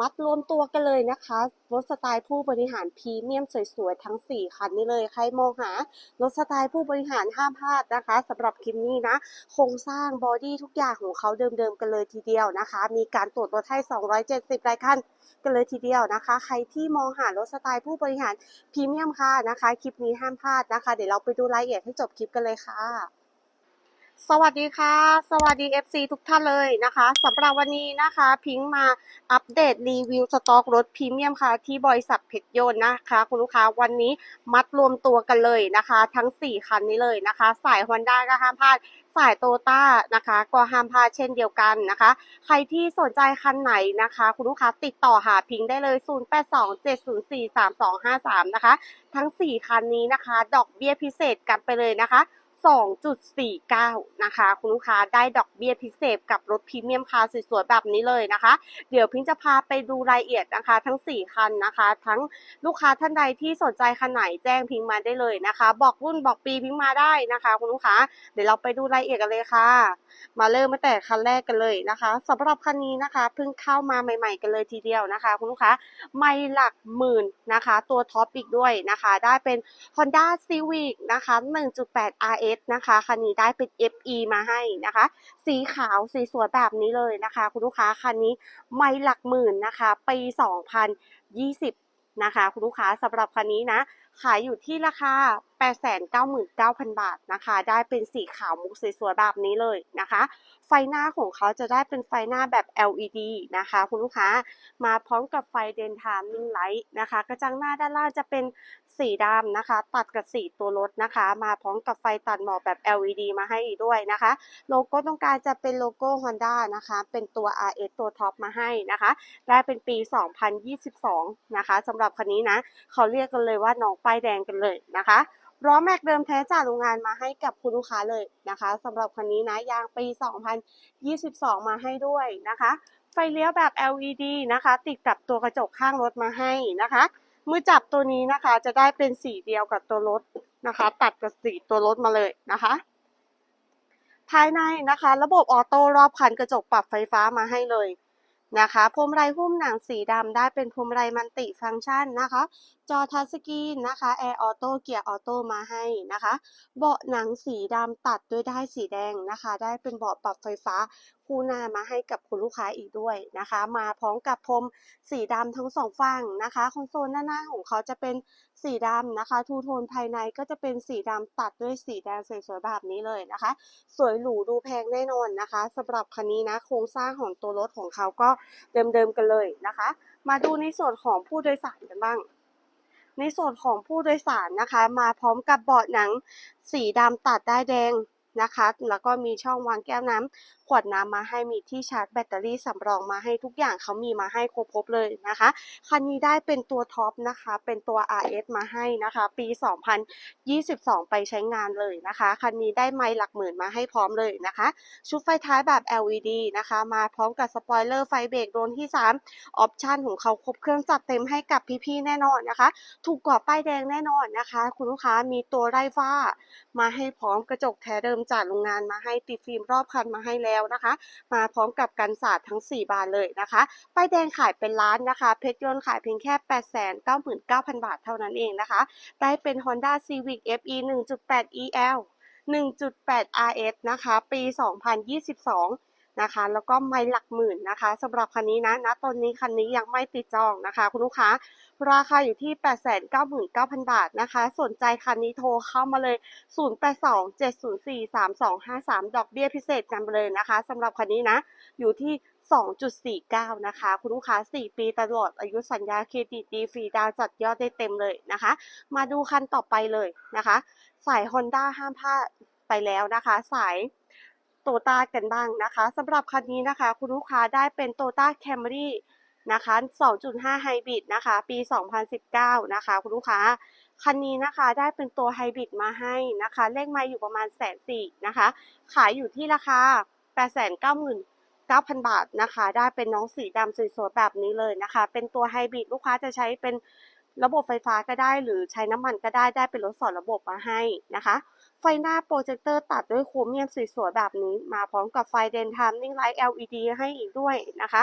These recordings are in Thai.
มัดรวมตัวกันเลยนะคะรถสไตล์ผู้บริหารพรีเมียมสวยๆทั้ง 4 คันนี้เลย ใครมองหารถสไตล์ผู้บริหารห้ามพลาดนะคะสำหรับคลิปนี้นะ โครงสร้างบอดี้ทุกอย่างของเขาเดิมๆกันเลยทีเดียวนะคะ มีการตรวจรถให้ 270 รายคันกันเลยทีเดียวนะคะ ใครที่มองหารถสไตล์ผู้บริหารพรีเมียมค่ะนะคะ คลิปนี้ห้ามพลาดนะคะ เดี๋ยวเราไปดูรายละเอียดให้จบคลิปกันเลยค่ะ สวัสดีค่ะ สวัสดี FC ทุกท่านเลยนะคะสำหรับวันนี้นะคะ พิงค์มาอัปเดตรีวิวสต็อกรถพรีเมียมค่ะ ที่บริษัทเพชรยนต์นะคะ คุณลูกค้าวันนี้มัดรวมตัวกันเลยนะคะ ทั้ง 4 คันนี้เลยนะคะ สาย Honda ก็ห้ามพลาดสายโตต้านะคะก็ห้ามพลาดเช่นเดียวกันนะคะ ใครที่สนใจคันไหนนะคะ คุณลูกค้าติดต่อหาพิงค์ได้เลย 0827043253 นะคะ ทั้ง 4 คันนี้นะคะ ดอกเบี้ยพิเศษกันไปเลยนะคะ 2.49 นะคะ คุณลูกค้าได้ดอกเบี้ยพิเศษกับรถพรีเมียมคาร์สวยๆแบบนี้เลยนะคะ เดี๋ยวพิงจะพาไปดูรายละเอียดนะคะ ทั้ง 4 คันนะคะ ทั้งลูกค้าท่านใดที่สนใจคันไหนแจ้งพิงมาได้เลยนะคะ บอกรุ่นบอกปีพิงมาได้นะคะ คุณลูกค้า เดี๋ยวเราไปดูรายละเอียดกันเลยค่ะ มาเริ่มมาแต่คันแรกกันเลยนะคะสำหรับคันนี้นะคะเพิ่งเข้ามาใหม่ ๆ กันเลยทีเดียวนะคะ คุณลูกค้าไม่หลักหมื่นนะคะ ตัวท็อปอีกด้วยนะคะ ได้เป็น Honda Civic นะคะ 1.8 RS นะคะคันนี้ได้เป็น FE มาให้นะคะ สีขาวสีสวยแบบนี้เลยนะคะ คุณลูกค้าคันนี้ไม่หลักหมื่นนะคะปี2020 นะคะ คุณลูกค้าสำหรับคันนี้นะ ขายอยู่ที่ราคา899,000 บาทนะคะ ได้เป็นสีขาวมุกสวยๆแบบนี้เลยนะคะ ไฟหน้าของเขาจะได้เป็นไฟหน้าแบบ LED นะคะ คุณลูกค้ามาพร้อมกับไฟเดนทามมิ่งไลท์นะคะ กระจังหน้าด้านล่างจะเป็นสีดำนะคะ ตัดกับสีตัวรถนะคะ มาพร้อมกับไฟตัดหมอกแบบ LED มาให้อีกด้วยนะคะ โลโก้ตรงกลางจะเป็นโลโก้ Honda นะคะ เป็นตัว RS ตัวท็อปมาให้นะคะ ได้เป็นปี 2022 นะคะสำหรับคันนี้นะ เขาเรียกกันเลยว่าน้องป้ายแดงกันเลยนะคะล้อแม็กเดิมแท้จากโรงงานมาให้กับคุณลูกค้าเลยนะคะสำหรับคันนี้นะยางปี 2022 มาให้ด้วยนะคะ ไฟเลี้ยวแบบ LED นะคะ ติดกับตัวกระจกข้างรถมาให้นะคะมือจับตัวนี้นะคะจะได้เป็นสีเดียวกับตัวรถนะคะ ตัดกับสีตัวรถมาเลยนะคะ ภายในนะคะ ระบบออโต้รอบคันกระจกปรับไฟฟ้ามาให้เลยนะคะพรมไรหุ้มหนังสีดำได้เป็นพรมไรมันติฟังก์ชันนะคะจอทัชสกรีนนะคะแอร์ออโต้เกียร์ออโต้มาให้นะคะ เบาะหนังสีดำตัดด้วยได้ายสีแดงนะคะ ได้เป็นเบาะปรับไฟฟ้าคู่หน้ามาให้กับคุณลูกค้าอีกด้วยนะคะ มาพร้อมกับพรมสีดำทั้งสองฝั่งนะคะคอนโซลด้านหน้าของเขาจะเป็นสีดำนะคะ ทูโทนภายในก็จะเป็นสีดำตัดด้วยสีแดงสวยๆแบบนี้เลยนะคะ สวยหรูดูแพงแน่นอนนะคะสำหรับคันนี้นะโครงสร้างของตัวรถของเขาก็เดิมๆกันเลยนะคะ มาดูในส่วนของผู้โดยสารกันบ้าง ในส่วนของผู้โดยสารนะคะ มาพร้อมกับเบาะหนังสีดำตัดได้ายแดงนะคะ แล้วก็มีช่องวางแก้วน้ำ ขวดน้ำมาให้มีที่ชาร์จแบตเตอรี่สำรองมาให้ทุกอย่างเขามีมาให้ครบๆเลยนะคะคันนี้ได้เป็นตัวท็อปนะคะ เป็นตัว RS มาให้นะคะ ปี 2022 ไปใช้งานเลยนะคะคันนี้ได้ไมล์หลักหมื่นมาให้พร้อมเลยนะคะ ชุดไฟท้ายแบบ LED นะคะ มาพร้อมกับสปอยเลอร์ไฟเบรกโดนที่ 3 ออปชันของเขาครบเครื่องจัดเต็มให้กับพี่ๆแน่นอนนะคะ ถูกกว่าป้ายแดงแน่นอนนะคะ คุณลูกค้ามีตัวไร้ฟ้า มาให้พร้อมกระจกแท้เดิมจากโรงงานมาให้ติดฟิล์มรอบคันมาให้แล้วนะคะ มาพร้อมกับกันสาดทั้ง 4 บานเลยนะคะป้ายแดงขายเป็นล้านนะคะ เพชรยนต์ขายเพียงแค่ 899,000 บาทเท่านั้นเองนะคะ ได้เป็น Honda Civic FE 1.8 EL 1.8 RS นะคะ ปี 2022นะคะแล้วก็ไม่หลักหมื่นนะคะสำหรับคันนี้นะณตอนนี้คันนี้ยังไม่ติดจองนะคะ คุณลูกค้า ราคาอยู่ที่ 899,000 บาทนะคะ สนใจคันนี้โทรเข้ามาเลย 0827043253 ดอกเบี้ยพิเศษกันไปเลยนะคะสำหรับคันนี้นะ อยู่ที่ 2.49 นะคะ คุณลูกค้า 4 ปีตลอด อายุสัญญาเครดิตดีฟรีดาวจัดยอดได้เต็มเลยนะคะ มาดูคันต่อไปเลยนะคะ สาย Honda ห้ามพลาดไปแล้วนะคะ สายโตต้ากันบ้างนะคะสำหรับคันนี้นะคะ คุณลูกค้าได้เป็นโตต้าแคมรี่ นะคะ 2.5 ไฮบริดนะคะ ปี 2019 นะคะ คุณลูกค้า คันนี้นะคะได้เป็นตัวไฮบริดมาให้นะคะ เลขไมาอยู่ประมาณแสนสี่นะคะ ขายอยู่ที่ราคา 899,000 บาทนะคะ ได้เป็นน้องสีดำสวยๆแบบนี้เลยนะคะ เป็นตัวไฮบริดลูกค้าจะใช้เป็นระบบไฟฟ้าก็ได้ หรือใช้น้ำมันก็ได้ ได้เป็นรถสอนระบบมาให้นะคะ ไฟหน้าโปรเจคเตอร์ตัดด้วยโครเมียมสวยๆแบบนี้ มาพร้อมกับไฟเดนทามนิ่งไลท์ LED ให้อีกด้วยนะคะ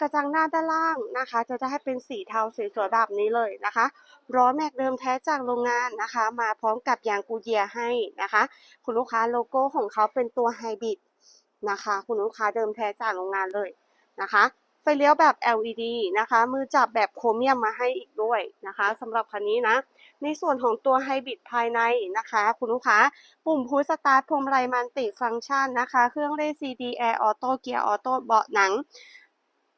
กระจังหน้าด้านล่างนะคะ จะได้เป็นสีเทาสวยๆแบบนี้เลยนะคะล้อแม็กเดิมแท้จากโรงงานนะคะ มาพร้อมกับยางกูเยียให้นะคะ คุณลูกค้าโลโก้ของเขาเป็นตัวไฮบริดนะคะ คุณลูกค้าเดิมแท้จากโรงงานเลยนะคะ ไฟเลี้ยวแบบ LED นะคะ มือจับแบบโครเมียมมาให้อีกด้วยนะคะสำหรับคันนี้นะ ในส่วนของตัวไฮบริดภายในนะคะ คุณลูกค้า ปุ่มพุชสตาร์ทพวงมาลัยมันติฟังก์ชันนะคะ เครื่องเล่น CD Air Auto เกียร์ออโต้เบาะหนัง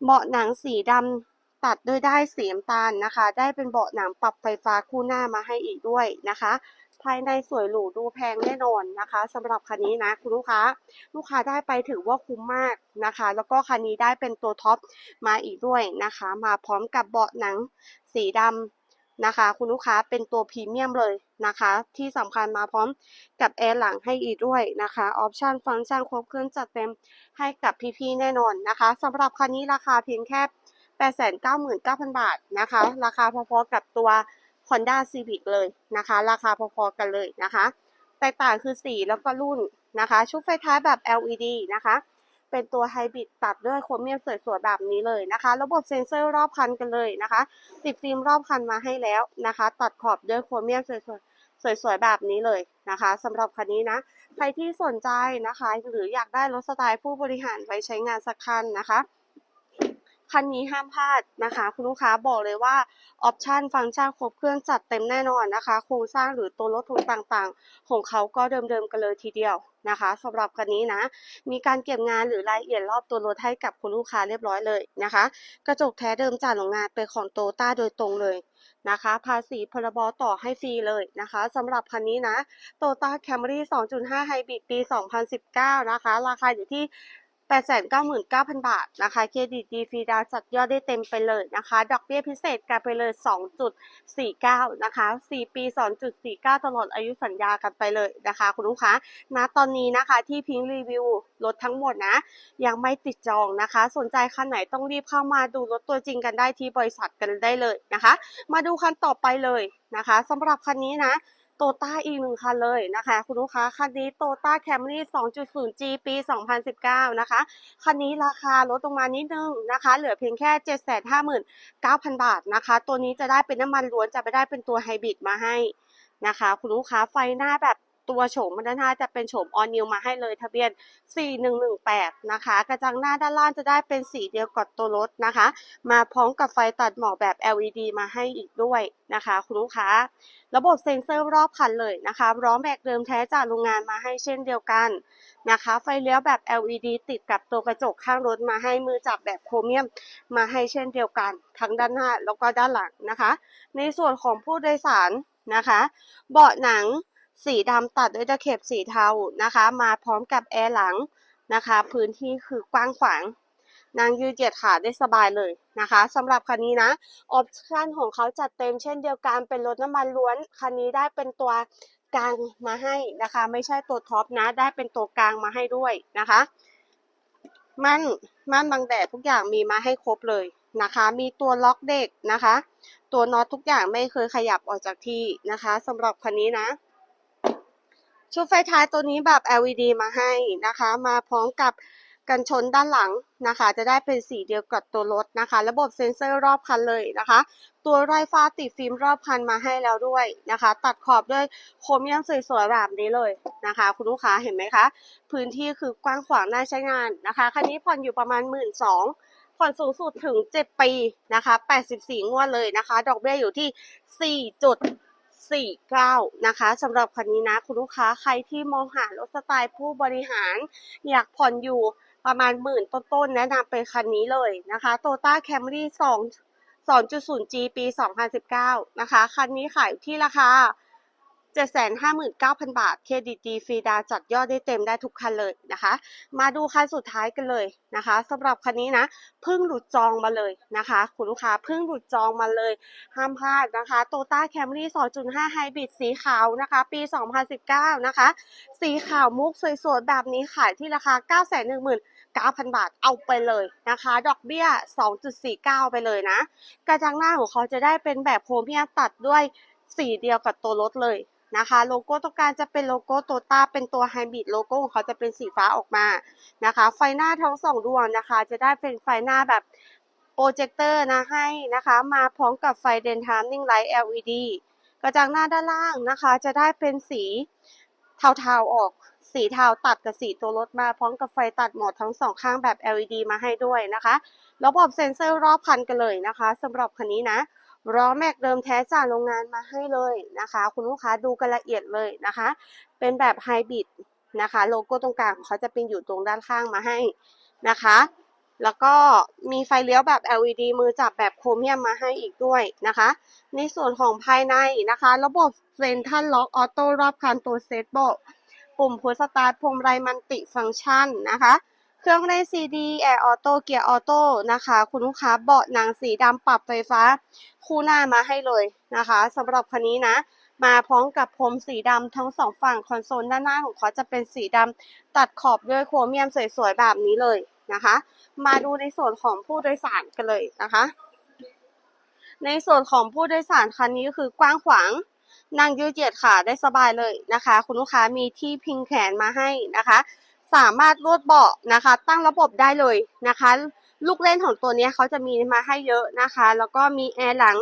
เบาะหนังสีดำตัดด้วยได้สีน้ำตาลนะคะ ได้เป็นเบาะหนังปรับไฟฟ้าคู่หน้ามาให้อีกด้วยนะคะ ภายในสวยหรูดูแพงแน่นอนนะคะสำหรับคันนี้นะคุณลูกค้า ลูกค้าได้ไปถือว่าคุ้มมากนะคะ แล้วก็คันนี้ได้เป็นตัวท็อปมาอีกด้วยนะคะ มาพร้อมกับเบาะหนังสีดำนะคะ คุณลูกค้าเป็นตัวพรีเมียมเลยนะคะ ที่สำคัญมาพร้อมกับแอร์หลังให้อีกด้วยนะคะออปชันฟังก์ชันครบเครื่องจัดเต็มให้กับพี่ๆแน่นอนนะคะสำหรับคันนี้ราคาเพียงแค่899,000 บาทนะคะ ราคาพอๆกับตัว Honda Civic เลยนะคะ ราคาพอๆกันเลยนะคะ แตกต่างคือสีแล้วก็รุ่นนะคะ ชุดไฟท้ายแบบ LED นะคะ เป็นตัวไฮบริดตัดด้วยโครเมียมสวยๆแบบนี้เลยนะคะ ระบบเซ็นเซอร์รอบคันกันเลยนะคะ ติดฟิล์มรอบคันมาให้แล้วนะคะ ตัดขอบด้วยโครเมียมสวยๆสวยๆ แบบนี้เลยนะคะสำหรับคันนี้นะ ใครที่สนใจนะคะ หรืออยากได้รถสไตล์ผู้บริหารไว้ใช้งานสักคันนะคะ คันนี้ห้ามพลาดนะคะ คุณลูกค้าบอกเลยว่าออปชันฟังก์ชันครบเครื่องจัดเต็มแน่นอนนะคะ โครงสร้างหรือตัวรถทุนต่างๆ ของเขาก็เดิมๆกันเลยทีเดียวนะคะสำหรับคันนี้นะ มีการเก็บงานหรือรายละเอียดรอบตัวรถให้กับคุณลูกค้าเรียบร้อยเลยนะคะ กระจกแท้เดิมจากโรงงานเป็นของโตต้าโดยตรงเลยนะคะ ภาษีพรบต่อให้ฟรีเลยนะคะสำหรับคันนี้นะโตต้าแคมรี่2.5ไฮบริดปี 2019 นะคะ ราคาอยู่ที่ 899,000 บาทนะคะ เครดิตดีฟรีดาวจัดยอดได้เต็มไปเลยนะคะ ดอกเบี้ยพิเศษกันไปเลย 2.49 นะคะ 4 ปี 2.49 ตลอดอายุสัญญากันไปเลยนะคะ คุณลูกค้าณตอนนี้นะคะที่พิงรีวิวรถทั้งหมดนะ ยังไม่ติดจองนะคะ สนใจคันไหนต้องรีบเข้ามาดูรถตัวจริงกันได้ที่บริษัทกันได้เลยนะคะ มาดูคันต่อไปเลยนะคะสำหรับคันนี้นะ โตต้าอีกหนึ่งคันเลยนะคะ คุณลูกค้าคันนี้โตต้าแคมรี่ 2.0G ปี 2019 นะคะ คันนี้ราคาลดลงมานิดนึงนะคะ เหลือเพียงแค่ 759,000 บาทนะคะ ตัวนี้จะได้เป็นน้ำมันล้วนจะไม่ได้เป็นตัวไฮบริดมาให้นะคะ คุณลูกค้าไฟหน้าแบบ ตัวโฉมด้านหน้าจะเป็นโฉมออนิวมาให้เลยทะเบียน 4118 นะคะ กระจังหน้าด้านล่างจะได้เป็นสีเดียวกับตัวรถนะคะ มาพร้อมกับไฟตัดหมอกแบบ LED มาให้อีกด้วยนะคะ คุณลูกค้า ระบบเซ็นเซอร์รอบคันเลยนะคะล้อแม็กเดิมแท้จากโรงงานมาให้เช่นเดียวกันนะคะ ไฟเลี้ยวแบบ LED ติดกับตัวกระจกข้างรถมาให้มือจับแบบโครเมียมมาให้เช่นเดียวกัน ทั้งด้านหน้าแล้วก็ด้านหลังนะคะ ในส่วนของผู้โดยสารนะคะ เบาะหนัง สีดำตัดด้วยตะเข็บสีเทานะคะ มาพร้อมกับแอร์หลังนะคะ พื้นที่คือกว้างขวางนางยืดเหยียดขาได้สบายเลยนะคะสำหรับคันนี้นะออปชั่นของเขาจัดเต็มเช่นเดียวกันเป็นรถน้ำมันล้วนคันนี้ได้เป็นตัวกลางมาให้นะคะ ไม่ใช่ตัวท็อปนะได้เป็นตัวกลางมาให้ด้วยนะคะม่านม่านบังแดดทุกอย่างมีมาให้ครบเลยนะคะ มีตัวล็อกเด็กนะคะ ตัวน็อตทุกอย่างไม่เคยขยับออกจากที่นะคะสำหรับคันนี้นะ ชุดไฟท้ายตัวนี้แบบ LED มาให้นะคะ มาพร้อมกับกันชนด้านหลังนะคะ จะได้เป็นสีเดียวกับตัวรถนะคะ ระบบเซ็นเซอร์รอบคันเลยนะคะ ตัวไรฟ้าติดฟิล์มรอบคันมาให้แล้วด้วยนะคะ ตัดขอบด้วยโครเมียมสวยๆแบบนี้เลยนะคะ คุณลูกค้าเห็นไหมคะ พื้นที่คือกว้างขวางน่าใช้งานนะคะ คันนี้ผ่อนอยู่ประมาณหมื่นสองผ่อนสูงสุดถึง 7 ปีนะคะ 84 งวดเลยนะคะ ดอกเบี้ยอยู่ที่ 4 จุด 49 นะคะสำหรับคันนี้นะคุณลูกค้าใครที่มองหารถสไตล์ผู้บริหาร อยากผ่อนอยู่ประมาณหมื่นต้นๆแนะนำเป็นคันนี้เลยนะคะโตต้าแคมรี่2 2.0G ปี 2019 นะคะ คันนี้ขายที่ราคา 759,000 บาท เครดิตดีฟรีดาจัดยอดได้เต็มได้ทุกคันเลยนะคะ มาดูคันสุดท้ายกันเลยนะคะสำหรับคันนี้นะเพิ่งหลุดจองมาเลยนะคะ คุณลูกค้าเพิ่งหลุดจองมาเลย ห้ามพลาดนะคะโตต้าแคมรี่2.5 ไฮบริดสีขาวนะคะ ปี 2019 นะคะ สีขาวมุกสวยๆแบบนี้ขายที่ราคา 9 1 9 29,000 บาทเอาไปเลยนะคะ ดอกเบี้ย 2.49 ไปเลยนะ กระจังหน้าของเขาจะได้เป็นแบบโครเมียมตัดด้วยสีเดียวกับตัวรถเลย นะคะ โลโก้ตรงกางจะเป็นโลโก้โตต้าเป็นตัวไฮบริดโลโก้ของเขาจะเป็นสีฟ้าออกมานะคะ ไฟหน้าทั้งสองดวงนะคะ จะได้เป็นไฟหน้าแบบโปรเจคเตอร์นะให้นะคะ มาพร้อมกับไฟเดนทามนิ่งไลท์ LED กระจังหน้าด้านล่างนะคะ จะได้เป็นสีเทาๆออกสีเทาตัดกับสีตัวรถมาพร้อมกับไฟตัดหมดทั้งสองข้างแบบ LED มาให้ด้วยนะคะ ระบบเซ็นเซอร์รอบคันกันเลยนะคะสำหรับคันนี้นะ ล้อแม็กเดิมแท้จากโรงงานมาให้เลยนะคะ คุณลูกค้าดูกันละเอียดเลยนะคะ เป็นแบบไฮบริดนะคะ โลโก้ตรงกลางของเขาจะเป็นอยู่ตรงด้านข้างมาให้นะคะ แล้วก็มีไฟเลี้ยวแบบ LED มือจับแบบโครเมียมมาให้อีกด้วยนะคะ ในส่วนของภายในนะคะ ระบบเซนทัลล็อกออโต้รอบคันตัวเซตโบปุ่มพุชสตาร์ทพวงมาลัยมันติฟังก์ชันนะคะ เครื่องเล่นซีดีแอร์ออโต้เกียร์ออโต้นะคะ คุณลูกค้าเบาะหนังสีดำปรับไฟฟ้าคู่หน้ามาให้เลยนะคะสำหรับคันนี้นะ มาพร้อมกับพรมสีดำทั้งสองฝั่งคอนโซลด้านหน้าของเขาจะเป็นสีดำตัดขอบด้วยโครเมียมสวยๆแบบนี้เลยนะคะ มาดูในส่วนของผู้โดยสารกันเลยนะคะ ในส่วนของผู้โดยสารคันนี้ก็คือกว้างขวางนั่งยืดเหยียดขาได้สบายเลยนะคะ คุณลูกค้ามีที่พิงแขนมาให้นะคะ สามารถรูดเบาะนะคะ ตั้งระบบได้เลยนะคะ ลูกเล่นของตัวนี้เขาจะมีมาให้เยอะนะคะ แล้วก็มีแอร์หลัง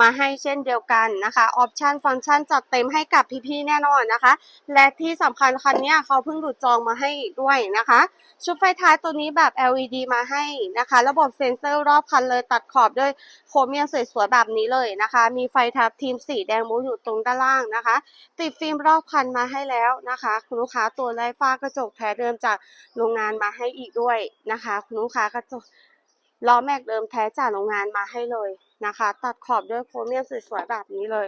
มาให้เช่นเดียวกันนะคะออปชันฟังก์ชันจัดเต็มให้กับพี่ๆแน่นอนนะคะ และที่สำคัญคันนี้เขาเพิ่งดูดจองมาให้อีกด้วยนะคะ ชุดไฟท้ายตัวนี้แบบ LED มาให้นะคะ ระบบเซ็นเซอร์รอบคันเลยตัดขอบด้วยโครเมียมสวยๆแบบนี้เลยนะคะ มีไฟทับทีมสีแดงมูอยู่ตรงด้านล่างนะคะ ติดฟิล์มรอบคันมาให้แล้วนะคะ คุณลูกค้าตัวไร้ฟ้ากระจกแท้เดิมจากโรงงานมาให้อีกด้วยนะคะ คุณลูกค้ากระจก ล้อแม็กเดิมแท้จากโรงงานมาให้เลยนะคะ ตัดขอบด้วยโครเมียมสวยๆแบบนี้เลย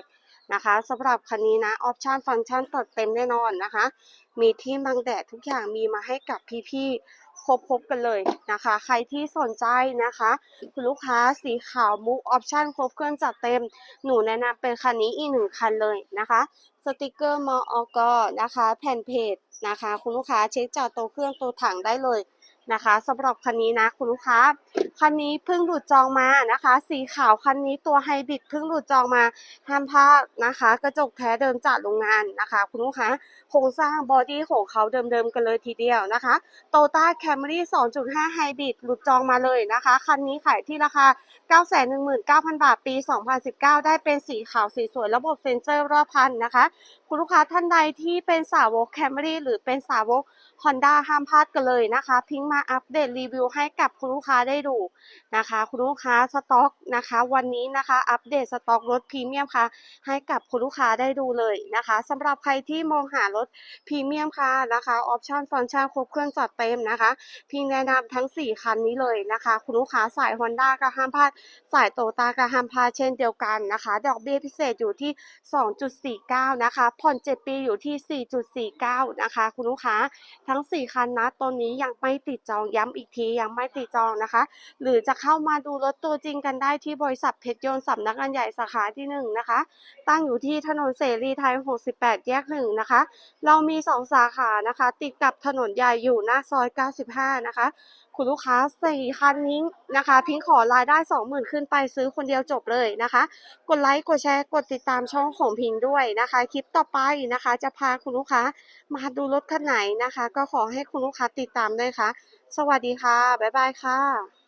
นะคะสำหรับคันนี้นะออปชันฟังก์ชันตัดเต็มแน่นอนนะคะ มีที่บังแดดทุกอย่างมีมาให้กับพี่ๆครบๆกันเลยนะคะ ใครที่สนใจนะคะ คุณลูกค้าสีขาวมุกออปชั่นครบเครื่องจัดเต็ม หนูแนะนำเป็นคันนี้อีกหนึ่งคันเลยนะคะ สติกเกอร์มออกนะคะ แผ่นเพจนะคะ คุณลูกค้าเช็คจากตัวเครื่องตัวถังได้เลย นะคะสำหรับคันนี้นะคุณลูกค้า คันนี้เพิ่งหลุดจองมานะคะ สีขาวคันนี้ตัวไฮบริดเพิ่งหลุดจองมาห้ามพลาดนะคะ กระจกแท้เดิมจากโรงงานนะคะ คุณลูกค้าโครงสร้างบอดี้ของเขาเดิมๆกันเลยทีเดียวนะคะโตต้าแคมรี่2.5ไฮบริดหลุดจองมาเลยนะคะ คันนี้ขายที่ราคา 919,000 บาท ปี 2019 ได้เป็นสีขาวสีสวยระบบเซ็นเซอร์รอบคันนะคะ คุณลูกค้าท่านใดที่เป็นสาวกแคมรี่หรือเป็นสาวก Honda ห้ามพลาดกันเลยนะคะ พิงค์มาอัปเดตรีวิวให้กับคุณลูกค้าได้ดูนะคะ คุณลูกค้าสต็อกนะคะ วันนี้นะคะอัปเดตสต็อกรถพรีเมียมค่ะ ให้กับคุณลูกค้าได้ดูเลยนะคะสำหรับใครที่มองหารถพรีเมียมค่ะนะคะออปชั่นฟังก์ชันครบเครื่องจัดเต็มนะคะ พิงแนะนำทั้ง 4 คันนี้เลยนะคะ คุณลูกค้าสาย Honda ก็ห้ามพลาดสายโตตาก็ห้ามพาเช่นเดียวกันนะคะ ดอกเบี้ยพิเศษอยู่ที่ 2.49 นะคะ ผ่อน 7 ปีอยู่ที่ 4.49 นะคะ คุณลูกค้าทั้ง 4 คันนะตอนนี้ยังไม่ติดจองย้ำอีกทียังไม่ติดจองนะคะ หรือจะเข้ามาดูรถตัวจริงกันได้ที่บริษัทเพชรยนต์สำนักงานใหญ่สาขาที่ 1 นะคะ ตั้งอยู่ที่ถนนเสรีไทย 68 แยก 1 นะคะ เรามี 2 สาขานะคะ ติดกับถนนใหญ่อยู่หน้าซอย 95 นะคะคุณลูกค้าสี่คันนี้นะคะ พิงขอรายได้ 20,000 ขึ้นไปซื้อคนเดียวจบเลยนะคะ กดไลค์ กดแชร์ กดติดตามช่องของพิงด้วยนะคะ คลิปต่อไปนะคะ จะพาคุณลูกค้ามาดูรถคันไหนนะคะ ก็ขอให้คุณลูกค้าติดตามด้วยค่ะ สวัสดีค่ะ บ๊ายบายค่ะ